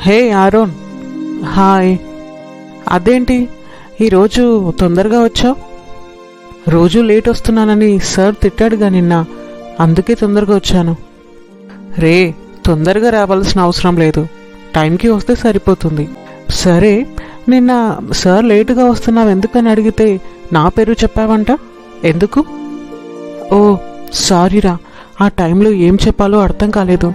హే Aaron. Hi. అదేంటి? ఈరోజు తొందరగా వచ్చావు? రోజు లేట్ వస్తున్నానని సార్ తిట్టాడుగా నిన్న. అందుకే తొందరగా వచ్చాను. రే తొందరగా రావాల్సిన అవసరం లేదు. టైంకి వస్తే సరిపోతుంది. సరే నిన్న సార్ లేటుగా వస్తున్నావు ఎందుకని అడిగితే నా పేరు చెప్పావంట? ఎందుకు? ఓ సారీరా. ఆ టైంలో ఏం చెప్పాలో అర్థం కాలేదు.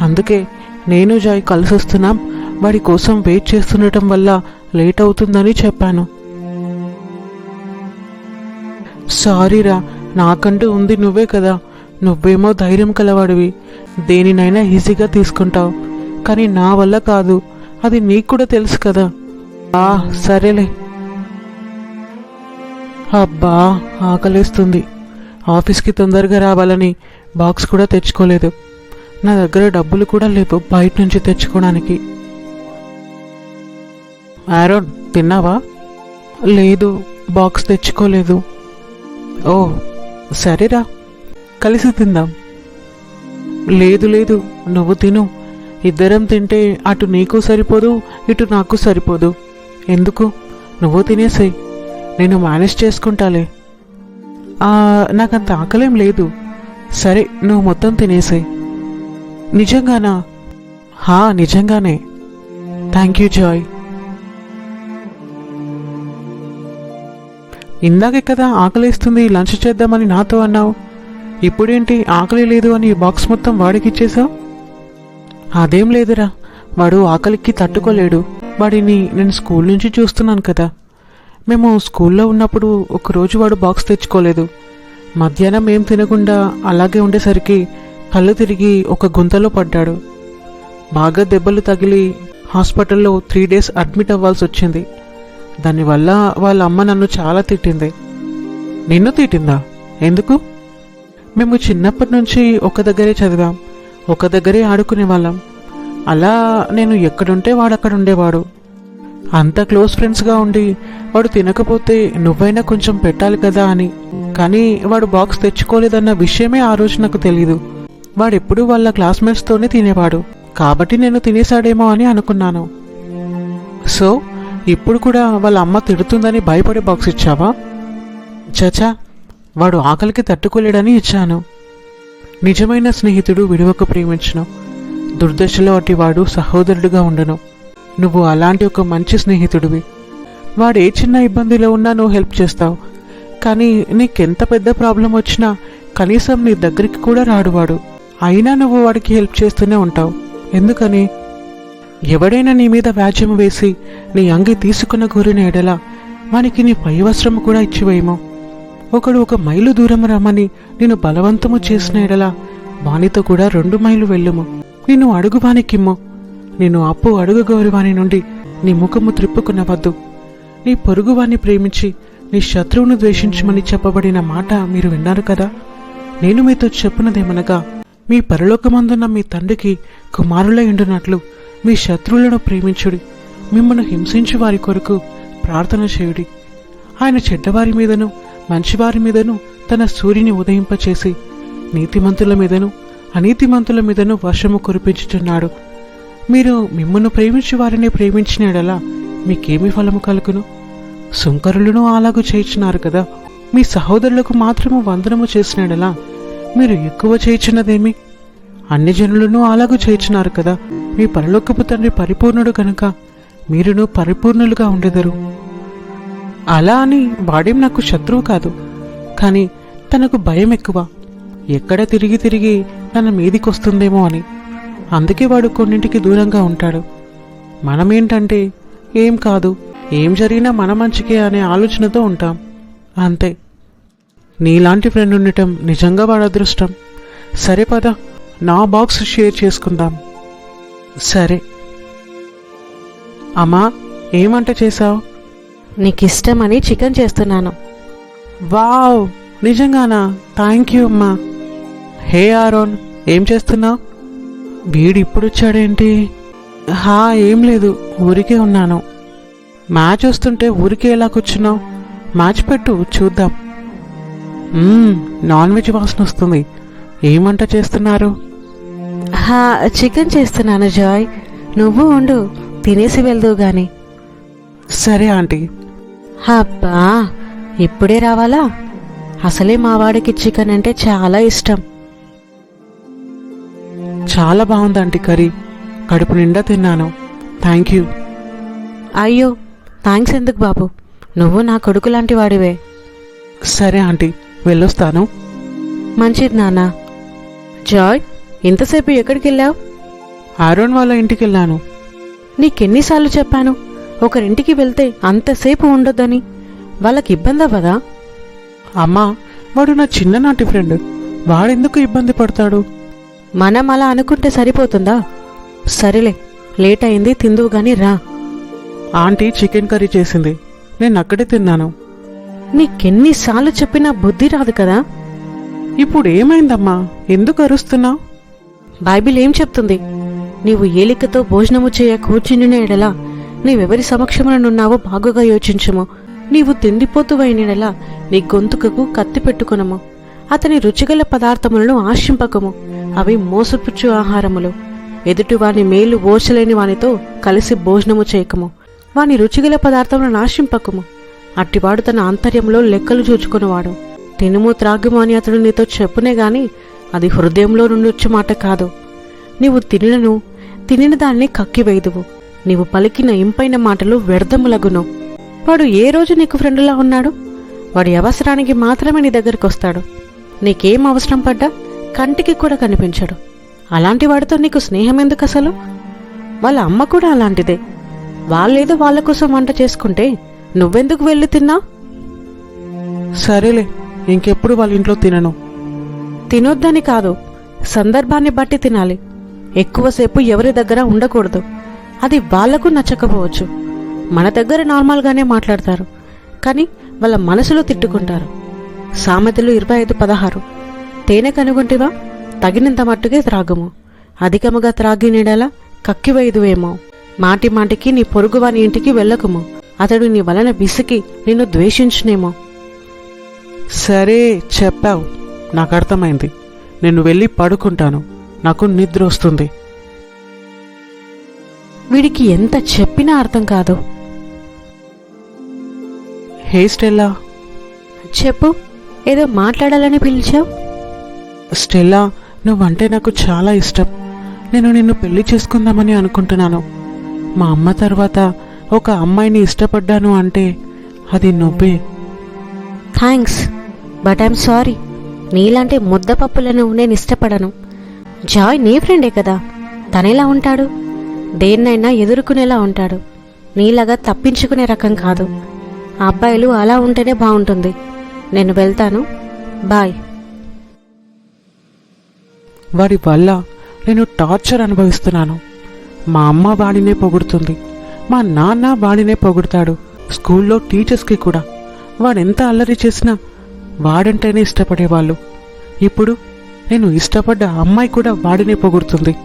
అందుకే నేను జాయ్ కలిసి వస్తున్నాం వాడి కోసం వెయిట్ చేస్తుండటం వల్ల లేట్ అవుతుందని చెప్పాను. సారీరా నాకంటూ ఉంది నువ్వే కదా. నువ్వేమో ధైర్యం కలవాడివి. దేనినైనా ఈజీగా తీసుకుంటావు. కానీ నా వల్ల కాదు. అది నీకు కూడా తెలుసు కదా. ఆ సరేలే. అబ్బా ఆకలేస్తుంది. ఆఫీస్కి తొందరగా రావాలని బాక్స్ కూడా తెచ్చుకోలేదు. నా దగ్గర డబ్బులు కూడా లేవు బయట నుంచి తెచ్చుకోవడానికి. ఆరోన్ తిన్నావా? లేదు బాక్స్ తెచ్చుకోలేదు. ఓ సరేరా కలిసి తిందాం. లేదు లేదు నువ్వు తిను. ఇద్దరం తింటే అటు నీకు సరిపోదు ఇటు నాకు సరిపోదు. ఎందుకు? నువ్వు తినేసేయ్. నేను మేనేజ్ చేసుకుంటాలే. నాకు నాకంత ఆకలేం లేదు. సరే నువ్వు మొత్తం తినేసేయ్. నిజంగానా? హా నిజంగానే. థ్యాంక్ యూ జాయ్ ఇందాకే కదా ఆకలిస్తుంది లంచ్ చేద్దామని నాతో అన్నావు. ఇప్పుడేంటి ఆకలి లేదు అని ఈ బాక్స్ మొత్తం వాడికిచ్చేశావు అదేం లేదురా. వాడు ఆకలికి తట్టుకోలేడు. వాడిని నేను స్కూల్ నుంచి చూస్తున్నాను కదా. మేము స్కూల్లో ఉన్నప్పుడు ఒకరోజు వాడు బాక్స్ తెచ్చుకోలేదు. మధ్యాహ్నం ఏం తినకుండా అలాగే ఉండేసరికి కళ్ళు తిరిగి ఒక గుంతలో పడ్డాడు. బాగా దెబ్బలు తగిలి హాస్పిటల్లో త్రీ డేస్ అడ్మిట్ అవ్వాల్సి వచ్చింది. దానివల్ల వాళ్ళ అమ్మ నన్ను చాలా తిట్టింది. నిన్ను తిట్టిందా? ఎందుకు? మేము చిన్నప్పటి నుంచి ఒక దగ్గరే చదివాం. ఒక దగ్గరే ఆడుకునే వాళ్ళం. అలా నేను ఎక్కడుంటే వాడు అక్కడ ఉండేవాడు. అంత క్లోజ్ ఫ్రెండ్స్గా ఉండి వాడు తినకపోతే నువ్వైనా కొంచెం పెట్టాలి కదా అని. కానీ వాడు బాక్స్ తెచ్చుకోలేదన్న విషయమే ఆ రోజు నాకు తెలీదు. వాడెప్పుడు వాళ్ళ క్లాస్మేట్స్తోనే తినేవాడు. కాబట్టి నేను తినేశాడేమో అని అనుకున్నాను. సో ఇప్పుడు కూడా వాళ్ళ అమ్మ తిడుతుందని భయపడే బాక్స్ ఇచ్చావా? చచా వాడు ఆకలికి తట్టుకోలేడని ఇచ్చాను. నిజమైన స్నేహితుడు విడువకు ప్రేమించను. దుర్దశలో అటి వాడు సహోదరుడిగా ఉండను. నువ్వు అలాంటి ఒక మంచి స్నేహితుడివి. వాడు ఏ చిన్న ఇబ్బందిలో ఉన్నా నువ్వు హెల్ప్ చేస్తావు. కానీ నీకెంత పెద్ద ప్రాబ్లం వచ్చినా కనీసం నీ దగ్గరికి కూడా రాడు వాడు. అయినా నువ్వు వాడికి హెల్ప్ చేస్తూనే ఉంటావు. ఎందుకని? ఎవడైనా నీ మీద వ్యాజ్యం వేసి నీ అంగి తీసుకున్న కోరిన ఎడల వానికి నీ పై వస్త్రం కూడా ఇచ్చివేయము. ఒకడు ఒక మైలు దూరం రమ్మని నేను బలవంతము చేసిన ఎడల వానితో కూడా రెండు మైలు వెళ్ళుము. నిన్ను అడుగు వానికిమ్ము. నేను అప్పు అడుగు గౌరవాని నుండి నీ ముఖము త్రిప్పుకునవద్దు. నీ పొరుగువాన్ని ప్రేమించి నీ శత్రువును ద్వేషించమని చెప్పబడిన మాట మీరు విన్నారు కదా? నేను మీతో చెప్పునదేమనగా మీ పరలోకమందున్న మీ తండ్రికి కుమారులై ఉండునట్లు మీ శత్రువులను ప్రేమించుడి మిమ్మల్ని హింసించు వారి కొరకు ప్రార్థన చేయుడి. ఆయన చెడ్డవారి మీదను మంచివారి మీదను తన సూర్యుని ఉదయింపచేసి నీతిమంతుల మీదను అనీతిమంతుల మీదను వర్షము కురిపించుచున్నాడు. మీరు మిమ్మల్ని ప్రేమించి వారిని ప్రేమించినడలా మీకేమి ఫలము కలుగును? సుంకరులను అలాగూ చేయించినారు కదా మీ సహోదరులకు మాత్రము వందనము చేసినడలా మీరు ఎక్కువ చేయించినదేమి అన్ని జనులను అలాగూ చేయించినారు కదా. మీ పరలోకపు తండ్రి పరిపూర్ణుడు కనుక మీరును పరిపూర్ణులుగా ఉండెదరు. అలా అని వాడేం నాకు శత్రువు కాదు. కానీ తనకు భయం ఎక్కువ. ఎక్కడ తిరిగి తిరిగి తన మీదికొస్తుందేమో అని. అందుకే వాడు కొన్నింటికి దూరంగా ఉంటాడు. మనమేంటంటే ఏం కాదు. ఏం జరిగినా మన మంచికే అనే ఆలోచనతో ఉంటాం. అంతే. నీలాంటి ఫ్రెండ్ ఉండటం నిజంగా వాడు అదృష్టం. సరే పద నా బాక్స్ షేర్ చేసుకుందాం. సరే. అమ్మా ఏమంట చేశావు? నీకు ఇష్టమని చికెన్ చేస్తున్నాను. వావ్ నిజంగానా? థ్యాంక్ యూ అమ్మా. హే ఆరోన్ ఏం చేస్తున్నావు? వీడు ఇప్పుడు వచ్చాడేంటి హా ఏం లేదు ఊరికే ఉన్నాను. మ్యాచ్ వస్తుంటే ఊరికే ఎలా కూర్చున్నావు? మ్యాచ్ పెట్టు చూద్దాం. నాన్ వెజ్ వాసన వస్తుంది. ఏమంట చేస్తున్నారు? చికెన్ చేస్తున్నాను జాయ్. నువ్వు ఉండు తినేసి వెళ్దువు గాని. సరే ఆంటీ. అబ్బా ఇప్పుడే రావాలా? అసలే మా వాడికి చికెన్ అంటే చాలా ఇష్టం. చాలా బాగుంది ఆంటీ కర్రీ. కడుపు నిండా తిన్నాను. Thank you. అయ్యో థ్యాంక్స్ ఎందుకు బాబు? నువ్వు నా కొడుకు లాంటి వాడివే. సరే ఆంటీ. వెళ్ళొస్తాను. మంచిది నాన్న. జాయ్ ఇంతసేపు ఎక్కడికి వెళ్ళావు ఆరోన్ వాళ్ళ ఇంటికి వెళ్ళాను నీకెన్నిసార్లు చెప్పాను ఒకరింటికి వెళ్తే అంతసేపు ఉండొద్దని. వాళ్ళకి ఇబ్బంది అవ్వదా అమ్మా వాడు నా చిన్ననాటి ఫ్రెండ్. వాడెందుకు ఇబ్బంది పడతాడు? మనం అలా అనుకుంటే సరిపోతుందా? సరేలే లేట్ అయింది తిందువు గాని రా. ఆంటీ చికెన్ కర్రీ చేసింది. నేను అక్కడే తిన్నాను. నీకెన్నిసార్లు చెప్పినా బుద్ధి రాదు కదా? ఇప్పుడు ఏమైందమ్మా ఎందుకు అరుస్తున్నావు? బైబిల్ ఏం చెప్తుంది? నీవు ఏలికతో భోజనము చేయ కూర్చుని ఎడలా నీవెవరి సమక్షముననున్నావో బాగుగా యోచించుము. నీవు తిండిపోతువైనడలా నీ గొంతుకకు కత్తి పెట్టుకునము. అతని రుచిగల పదార్థములను ఆశింపకము. అవి మోసపుచ్చు ఆహారములు. ఎదుటి వాని మేలు ఓచలేని వానితో కలిసి భోజనము చేయకము. వాని రుచిగల పదార్థములను ఆశింపకము. అట్టివాడు తన ఆంతర్యంలో లెక్కలు చూచుకునేవాడు. తినుము త్రాగుము అని అతడు నీతో చెప్పునే గాని అది హృదయంలో నుండి వచ్చే మాట కాదు. నీవు తినినను తినిన దాన్ని కక్కివేయదువు నీవు పలికిన ఇంపైన మాటలు వ్యర్థములగును. వాడు ఏ రోజు నీకు ఫ్రెండులా ఉన్నాడు? వాడి అవసరానికి మాత్రమే నీ దగ్గరికి వస్తాడు నీకేం అవసరం పడ్డా కంటికి కూడా కనిపించడు. అలాంటి వాడితో నీకు స్నేహం ఎందుకు అసలు? వాళ్ళ అమ్మ కూడా అలాంటిదే. వాళ్ళేదో వాళ్ళ కోసం వంట చేసుకుంటే నువ్వెందుకు వెళ్ళి తిన్నా? సరేలే ఇంకెప్పుడు వాళ్ళ ఇంట్లో తినను. తినొద్దని కాదు సందర్భాన్ని బట్టి తినాలి. ఎక్కువసేపు ఎవరి దగ్గర ఉండకూడదు. అది వాళ్ళకు నచ్చకపోవచ్చు. మన దగ్గర నార్మల్గానే మాట్లాడతారు. కానీ వాళ్ళ మనసులో తిట్టుకుంటారు. సామెతలు ఇరవై ఐదు పదహారు. తేనె కనుగొంటివా? తగినంత మట్టుకే త్రాగుము. అధికముగా త్రాగినడలా కక్కివేయుదువేమో. మాటి మాటికి నీ పొరుగువాని ఇంటికి వెళ్ళకుము. అతడు నీ వలన విసికి నిన్ను ద్వేషించునేమో. సరే చెప్పావు. నాకు అర్థమైంది. నేను వెళ్ళి పడుకుంటాను. నాకు నిద్ర వస్తుంది. వీడికి ఎంత చెప్పినా అర్థం కాదు. Hey Stella. చెప్పు. ఏదో మాట్లాడాలని పిలిచావు? స్టెల్లా నువ్వంటే నాకు చాలా ఇష్టం. నేను నిన్ను పెళ్ళి చేసుకుందామని అనుకుంటున్నాను. మా అమ్మ తర్వాత ఒక అమ్మాయిని ఇష్టపడ్డాను అంటే అది నువ్వే. థ్యాంక్స్ బట్ ఐఎమ్ సారీ నీలాంటి ముద్దపప్పులను నేను ఇష్టపడను. జాయ్ నీ ఫ్రెండే కదా. తనెలా ఉంటాడు? దేన్నైనా ఎదుర్కొనేలా ఉంటాడు. నీలాగా తప్పించుకునే రకం కాదు. అబ్బాయిలు అలా ఉంటేనే బాగుంటుంది. నేను వెళ్తాను. బాయ్ వాడి వల్ల నేను టార్చర్ అనుభవిస్తున్నాను. మా అమ్మ వాడినే పొగుడుతుంది. మా నాన్న వాడినే పొగుడతాడు. స్కూల్లో టీచర్స్కి కూడా. వాడెంత అల్లరి చేసినా వాడంటేనే ఇష్టపడేవాళ్ళు. ఇప్పుడు నేను ఇష్టపడ్డ అమ్మాయి కూడా వాడినే పొగుడుతుంది.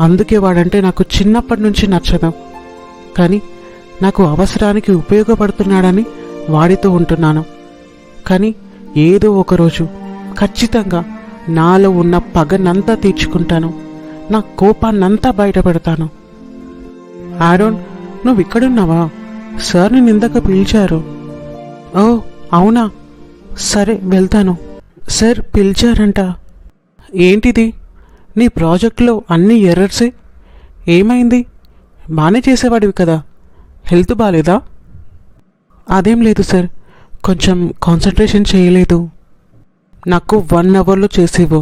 అందుకే వాడంటే నాకు చిన్నప్పటి నుంచి నచ్చదు. కానీ నాకు అవసరానికి ఉపయోగపడుతున్నాడని వాడితో ఉంటున్నాను. కానీ ఏదో ఒకరోజు ఖచ్చితంగా నాలో ఉన్న పగనంతా తీర్చుకుంటాను. నా కోపాన్నంతా బయటపెడతాను. ఆరోన్ నువ్వు ఇక్కడున్నావా? సార్ నేను ఇందాక పిలిచారు. ఓ అవునా? సరే వెళ్తాను. సార్ పిలిచారంట. ఏంటిది? నీ ప్రాజెక్టులో అన్ని ఎర్రర్సే? ఏమైంది? బాగానే చేసేవాడివి కదా. హెల్త్ బాగాలేదా అదేం లేదు సార్. కొంచెం కాన్సన్ట్రేషన్ చేయలేదు. నాకు వన్ అవర్లో చేసేవు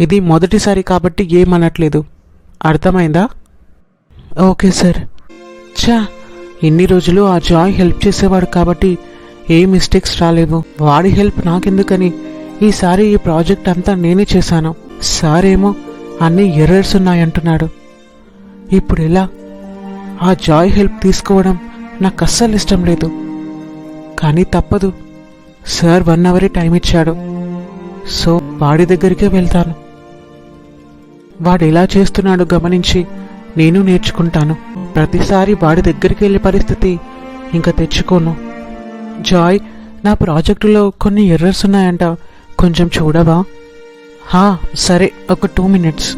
ఇది మొదటిసారి కాబట్టి ఏమనట్లేదు అర్థమైందా? Okay sir. ఛా ఇన్ని రోజులు ఆ జాయ్ హెల్ప్ చేసేవాడు కాబట్టి ఏ మిస్టేక్స్ రాలేవు. వాడి హెల్ప్ నాకెందుకని ఈసారి ఈ ప్రాజెక్ట్ అంతా నేనే చేశాను. సార్ ఏమో అన్ని ఎర్రర్స్ ఉన్నాయంటున్నాడు. ఇప్పుడు ఎలా? ఆ జాయ్ హెల్ప్ తీసుకోవడం నాకు అస్సలు ఇష్టం లేదు. కానీ తప్పదు. సార్ వన్ అవరే టైం ఇచ్చాడు. సో వాడి దగ్గరికే వెళ్తాను. వాడు ఎలా చేస్తున్నాడు గమనించి నేను నేర్చుకుంటాను. ప్రతిసారి వాడి దగ్గరికి వెళ్ళే పరిస్థితి ఇంకా తెచ్చుకోను. జాయ్ నా ప్రాజెక్టులో కొన్ని ఎర్రర్స్ ఉన్నాయంట. కొంచెం చూడవా? హా సరే ఒక టూ మినిట్స్.